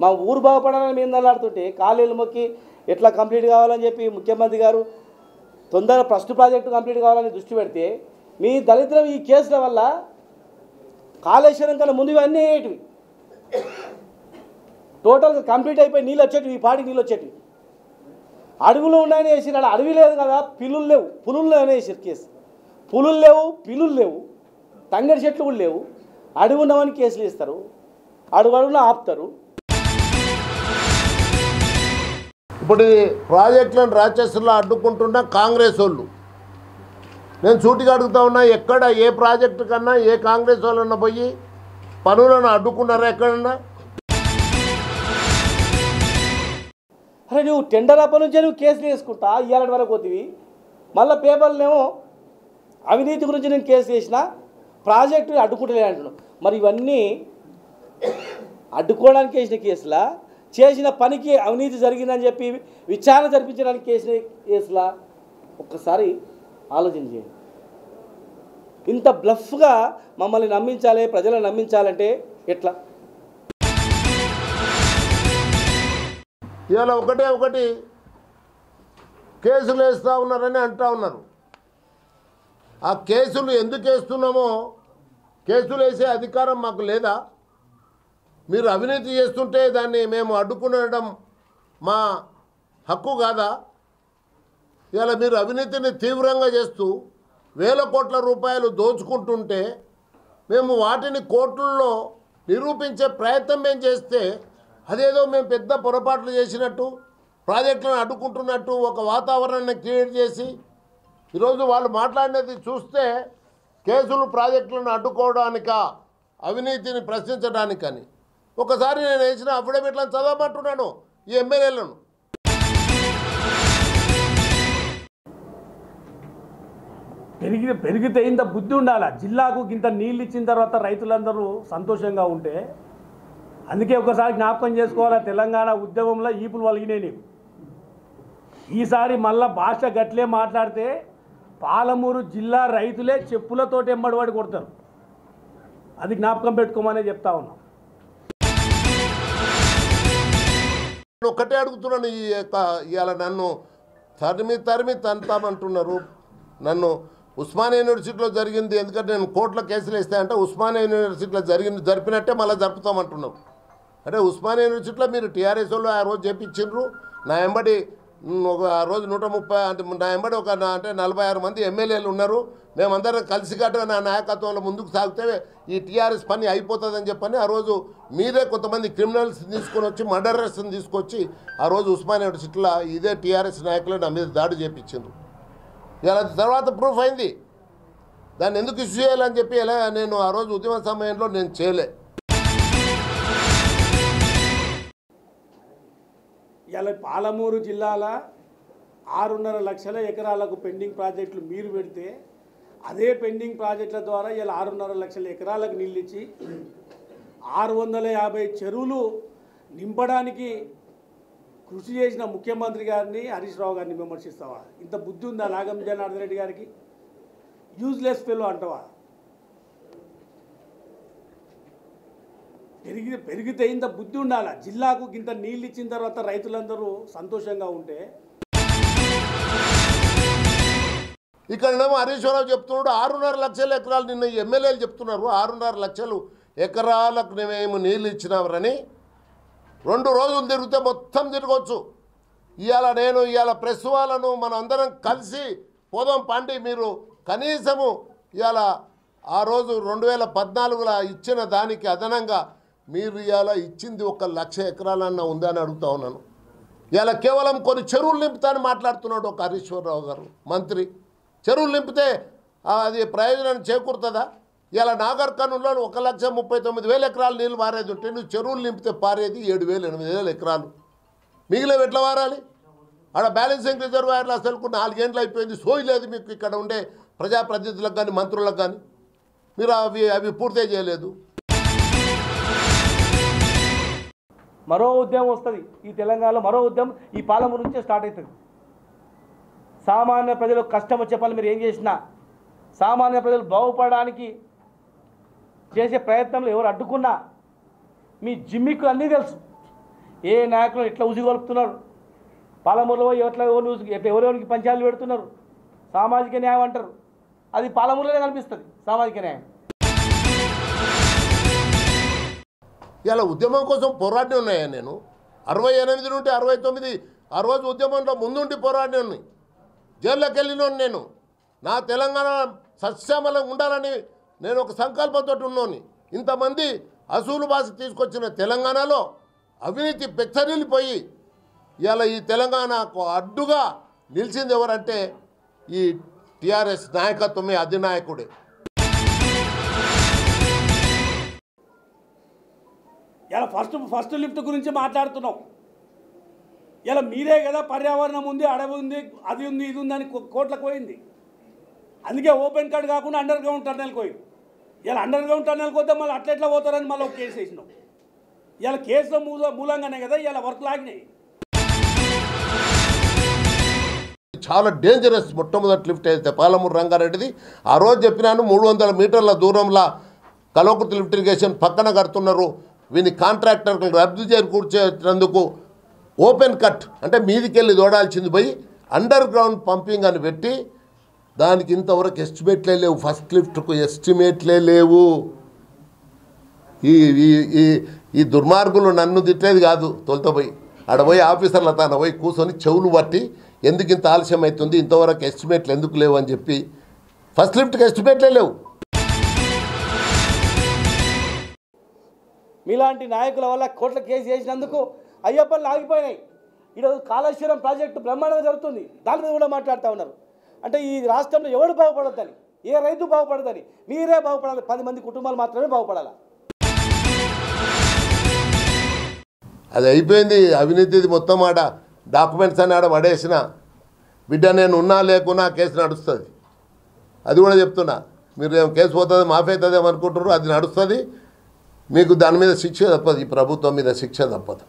మా ఊరు బాగుపడాలని మేము దల్లాడుతుంటే కాలేళ్ళు మొక్కి ఎట్లా కంప్లీట్ కావాలని చెప్పి ముఖ్యమంత్రి గారు తొందరగా ఫస్ట్ ప్రాజెక్టు కంప్లీట్ కావాలని దృష్టి పెడితే మీ దళితులు ఈ కేసుల వల్ల కాళేశ్వరం కన్నా ముందు ఇవన్నీ అయ్యేటివి టోటల్గా కంప్లీట్ అయిపోయి నీళ్ళు వచ్చేటివి ఈ పాటికి నీళ్ళు వచ్చేటివి. అడవులు ఉన్నాయని వేసినాడు అడవి లేదు కదా పిల్లులు లేవు పులులు లేవని వేసారు కేసు. పులులు లేవు పిల్లులు లేవు తంగడి చెట్లు కూడా లేవు. అడవి ఉన్నవని కేసులు ఇస్తారు అడుగు అడుగున ఆపుతారు. ఇప్పుడు ఈ ప్రాజెక్టులను రాచేస్తుల్లో అడ్డుకుంటున్న కాంగ్రెస్ వాళ్ళు. నేను సూటిగా అడుగుతా ఉన్నా ఎక్కడ ఏ ప్రాజెక్టు కన్నా ఏ కాంగ్రెస్ వాళ్ళన్నా పోయి పనులను అడ్డుకున్నారా ఎక్కడన్నా? అరే నువ్వు టెండర్ అప్పటి నుంచే నువ్వు కేసులు వేసుకుంటా ఇవాళ వరకు పోతివి. మళ్ళీ పేపర్లేమో అవినీతి గురించి నేను కేసు చేసిన ప్రాజెక్టు అడ్డుకుంటలే అంటున్నావు మరి ఇవన్నీ అడ్డుకోవడానికి వేసిన కేసులా? చేసిన పనికి అవినీతి జరిగిందని చెప్పి విచారణ జరిపించడానికి చేసిన కేసులా? ఒక్కసారి ఆలోచన చేయండి. ఇంత బ్లఫ్గా మమ్మల్ని నమ్మించాలి ప్రజలను నమ్మించాలంటే ఎట్లా? ఇవాళ ఒకటే ఒకటి కేసులు వేస్తూ ఉన్నారని అంటూ ఉన్నారు. ఆ కేసులు ఎందుకు వేస్తున్నామో కేసులు వేసే అధికారం మాకు లేదా? మీరు అవినీతి చేస్తుంటే దాన్ని మేము అడ్డుకునడం మా హక్కు కాదా? ఇలా మీరు అవినీతిని తీవ్రంగా చేస్తూ వేల కోట్ల రూపాయలు దోచుకుంటుంటే మేము వాటిని కోర్టుల్లో నిరూపించే ప్రయత్నం మేము చేస్తే అదేదో మేము పెద్ద పొరపాట్లు చేసినట్టు ప్రాజెక్టులను అడ్డుకుంటున్నట్టు ఒక వాతావరణాన్ని క్రియేట్ చేసి ఈరోజు వాళ్ళు మాట్లాడినది చూస్తే కేసులు ప్రాజెక్టులను అడ్డుకోవడానికా అవినీతిని ప్రశ్నించడానికని. ఒకసారి నేను వేసిన అఫిడవిట్లను చదవమంటున్నాను ఈ ఎమ్మెల్యేలను. పెరిగి పెరిగితే ఇంత బుద్ధి ఉండాలి? జిల్లాకు ఇంత నీళ్ళు ఇచ్చిన తర్వాత రైతులందరూ సంతోషంగా ఉంటే? అందుకే ఒకసారి జ్ఞాపకం చేసుకోవాలి? తెలంగాణ ఉద్యమంలో ఈపులు వలిగినాయి నీకు. ఈసారి మళ్ళా భాష గట్లే మాట్లాడితే పాలమూరు జిల్లా రైతులే చెప్పులతోటి ఎంబడివాడి కొడతారు. అది జ్ఞాపకం పెట్టుకోమనే చెప్తా ఉన్నాం. నేను ఒకటే అడుగుతున్నాను ఈ యొక్క ఇవాళ నన్ను. తరిమి తరిమి తంతామంటున్నారు. నన్ను ఉస్మానియా యూనివర్సిటీలో జరిగింది ఎందుకంటే నేను కోర్టులో కేసులు వేస్తాయంటే ఉస్మానియా యూనివర్సిటీలో జరిగింది జరిపినట్టే మళ్ళీ జరుపుతామంటున్నావు. అంటే ఉస్మానియా యూనివర్సిటీలో మీరు టీఆర్ఎస్ వాళ్ళు ఆ రోజు చేపించిండ్రు. నా ఎంబడి ఒక ఆ రోజు నూట ముప్పై అంటే నా ఎంబడి ఒక నా- అంటే నలభై ఆరు మంది ఎమ్మెల్యేలు ఉన్నారు. మేమందరం కలిసికట్టుగా నా నాయకత్వంలో ముందుకు సాగితే ఈ టీఆర్ఎస్ పని అయిపోతుందని చెప్పని ఆ రోజు మీరే కొంతమంది క్రిమినల్స్ తీసుకొని వచ్చి మర్డరర్స్ని తీసుకొచ్చి ఆ రోజు ఉస్మానియా సిట్లో ఇదే టీఆర్ఎస్ నాయకులు నా మీద దాడి చేపించింది ఇలా తర్వాత ప్రూఫ్ అయింది. దాన్ని ఎందుకు ఇష్యూ చేయాలని చెప్పి ఎలా నేను ఆ రోజు ఉద్యమ సమయంలో నేను చేయలే. ఇలా పాలమూరు జిల్లాల ఆరున్నర లక్షల ఎకరాలకు పెండింగ్ ప్రాజెక్టులు మీరు పెడితే అదే పెండింగ్ ప్రాజెక్టుల ద్వారా ఇలా ఆరున్నర లక్షల ఎకరాలకు నీళ్ళు ఇచ్చి ఆరు వందల యాభై చెరువులు నింపడానికి కృషి చేసిన ముఖ్యమంత్రి గారిని హరీష్ రావు గారిని విమర్శిస్తావా? ఇంత బుద్ధి ఉందా? నాగం జనార్దన్ రెడ్డి గారికి? యూజ్లెస్ ఫెలో అంటావా? పెరిగి పెరిగితే ఇంత బుద్ధి ఉండాలి? జిల్లాకు ఇంత నీళ్ళు ఇచ్చిన తర్వాత రైతులందరూ సంతోషంగా ఉంటే? ఇక్కడనేమో హరీశ్వరరావు చెప్తున్నాడు ఆరున్నర లక్షల ఎకరాలు నిన్న ఎమ్మెల్యేలు చెప్తున్నారు. ఆరున్నర లక్షలు ఎకరాలకు మేము నీళ్ళు ఇచ్చినామని రెండు రోజులు తిరిగితే మొత్తం తిరగవచ్చు ఇవాళ నేను ఇవాళ ప్రెస్ వాళ్ళను మనందరం అందరం కలిసి పోదాం పండి మీరు కనీసము ఇవాళ ఆ రోజు రెండు వేల పద్నాలుగులో ఇచ్చిన దానికి అదనంగా మీరు ఇవాళ ఇచ్చింది ఒక లక్ష ఎకరాలన్నా ఉందని అడుగుతా ఉన్నాను. ఇలా కేవలం కొన్ని చెరువులు నింపుతాను మాట్లాడుతున్నాడు ఒక హరీశ్వరరావు గారు మంత్రి. చెరువులు నింపితే అది ప్రయోజనం చేకూరుతుందా? ఇలా నాగర్ కర్నూలులో ఒక లక్ష ముప్పై తొమ్మిది వేల ఎకరాలు నీళ్ళు పారేది ఉంటే నువ్వు చెరువులు నింపితే పారేది ఏడు వేలు ఎనిమిది వేల ఎకరాలు. మిగిలినవి ఎట్లా వారాలి? ఆడ బ్యాలెన్సింగ్ రిజర్వాయర్లు అసలు నాలుగేండ్లు అయిపోయింది. సోయి లేదు మీకు ఇక్కడ ఉండే ప్రజాప్రతినిధులకు కానీ మంత్రులకు కానీ మీరు అవి అవి పూర్తి చేయలేదు. మరో ఉద్యమం వస్తుంది. ఈ తెలంగాణలో మరో ఉద్యమం ఈ పాలమూరు నుంచే స్టార్ట్ అవుతుంది సామాన్య ప్రజలకు కష్టం వచ్చే పనులు మీరు ఏం చేసినా సామాన్య ప్రజలు బాగుపడడానికి చేసే ప్రయత్నంలో ఎవరు అడ్డుకున్నా మీ జిమ్మికు అన్నీ తెలుసు. ఏ నాయకులు ఎట్లా ఉసిగొలుపుతున్నారు పాలమూరులో ఎట్లా ఎవరు ఎట్లా ఎవరెవరికి పంచాయతీలు పెడుతున్నారు? సామాజిక న్యాయం అంటారు. అది పాలమూరులోనే కనిపిస్తుంది సామాజిక న్యాయం. ఇలా ఉద్యమం కోసం పోరాడి ఉన్నాయా నేను? అరవై ఎనిమిది నుండి అరవై తొమ్మిది ఆ రోజు ఉద్యమంలో ముందుండి పోరాడి ఉన్నాయి. జైల్లోకి వెళ్ళినోని నేను. నా తెలంగాణ సస్యామలంగా ఉండాలని నేను ఒక సంకల్పంతో ఉన్నోని ఇంతమంది అసూలు భాష తీసుకొచ్చిన తెలంగాణలో అవినీతి పెచ్చరిల్లిపోయి ఇవాళ ఈ తెలంగాణకు అడ్డుగా నిలిచింది ఎవరంటే ఈ టిఆర్ఎస్ నాయకత్వమే అధినాయకుడే. ఇలా ఫస్ట్ ఫస్ట్ లిఫ్ట్ గురించి మాట్లాడుతున్నాం. ఇలా మీరే కదా పర్యావరణం ఉంది అడవి ఉంది అది ఉంది ఇది ఉంది అని కోట్లకు పోయింది. అందుకే ఓపెన్ కార్డ్ కాకుండా అండర్ గ్రౌండ్ టన్నెల్కి పోయింది. ఇలా అండర్ గ్రౌండ్ టన్నెల్కి పోతే మళ్ళీ అట్లా ఎట్లా పోతారని మళ్ళీ ఒక కేసు వేసినాం. ఇలా కేసులో మూల మూలంగానే కదా ఇలా వర్క్ లాగినాయి. చాలా డేంజరస్ మొట్టమొదటి లిఫ్ట్ అయితే పాలమూరు రంగారెడ్డిది. ఆ రోజు చెప్పినాను మూడు వందల మీటర్ల దూరంలో కలోకృతి లిఫ్ట్ ఇరిగేషన్ పక్కన కడుతున్నారు. వీని కాంట్రాక్టర్లు రద్దు చేకూర్చేటందుకు ఓపెన్ కట్ అంటే మీదికెళ్ళి దోడాల్సింది పోయి అండర్ గ్రౌండ్ పంపింగ్ అని పెట్టి దానికి ఇంతవరకు ఎస్టిమేట్లే లేవు ఫస్ట్ లిఫ్ట్కు ఎస్టిమేట్లే లేవు. ఈ ఈ ఈ ఈ దుర్మార్గులు నన్ను తిట్టేది కాదు తొలత పోయి. ఆడ పోయి ఆఫీసర్ల తన పోయి కూర్చొని చెవులు పట్టి ఎందుకు ఇంత ఆలస్యం అవుతుంది ఇంతవరకు ఎస్టిమేట్లు ఎందుకు లేవు అని చెప్పి ఫస్ట్ లిఫ్ట్కి ఎస్టిమేట్లే లేవు. మీలాంటి నాయకుల వల్ల కోట్ల కేసు చేసినందుకు అయ్యప్పలు ఆగిపోయినాయి ఈరోజు కాళేశ్వరం ప్రాజెక్టు బ్రహ్మాండంగా జరుగుతుంది. దాని మీద కూడా మాట్లాడుతూ ఉన్నారు. అంటే ఈ రాష్ట్రంలో ఎవడు బాగుపడద్దని? ఏ రైతు బాగుపడదని మీరే బాగుపడాలి. పది మంది కుటుంబాలు మాత్రమే బాగుపడాలి? అది అయిపోయింది. అవినీతిది మొత్తం ఆడ డాక్యుమెంట్స్ అని ఆడ పడేసిన. బిడ్డ నేను ఉన్నా లేకున్నా కేసు నడుస్తుంది. అది కూడా చెప్తున్నా. మీరు కేసు పోతుంది మాఫీ అవుతుంది అనుకుంటున్నారు. అది నడుస్తుంది. మీకు దాని మీద శిక్ష తప్పదు ఈ ప్రభుత్వం మీద శిక్ష తప్పదు.